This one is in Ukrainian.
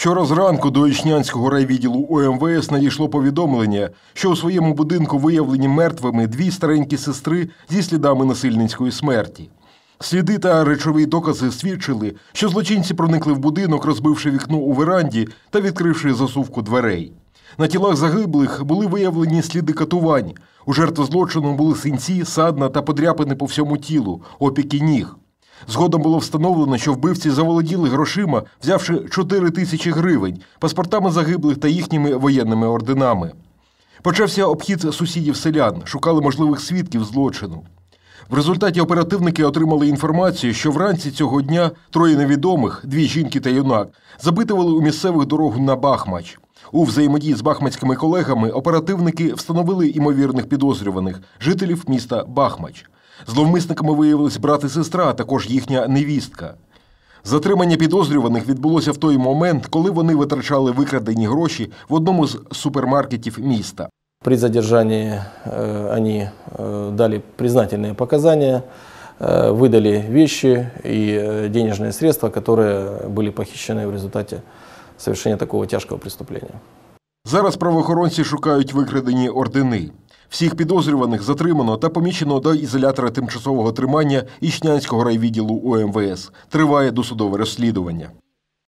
Вчора зранку до Ічнянського райвідділу ОМВС надійшло повідомлення, що у своєму будинку виявлені мертвими дві старенькі сестри зі слідами насильницької смерті. Сліди та речові докази свідчили, що злочинці проникли в будинок, розбивши вікно у веранді та відкривши засувку дверей. На тілах загиблих були виявлені сліди катувань. У жертви злочину були синці, садна та подряпини по всьому тілу, опіки ніг. Згодом було встановлено, що вбивці заволоділи грошима, взявши 4 тисячі гривень, паспортами загиблих та їхніми воєнними орденами. Почався обхід сусідів селян, шукали можливих свідків злочину. В результаті оперативники отримали інформацію, що вранці цього дня троє невідомих, дві жінки та юнак, запитували у місцевих дорогу на Бахмач. У взаємодії з бахмацькими колегами оперативники встановили імовірних підозрюваних жителів міста Бахмач. Зловмисниками виявились брат і сестра, а також їхня невістка. Затримання підозрюваних відбулося в той момент, коли вони витрачали викрадені гроші в одному з супермаркетів міста. При задержании э, они э, дали признательные показания, э, выдали вещи и э, денежные средства, которые были похищены в результате совершения такого тяжкого преступления. Зараз правоохоронці шукають викрадені ордени. Всіх підозрюваних затримано та помічено до ізолятора тимчасового тримання Ічнянського райвідділу УМВС. Триває досудове розслідування.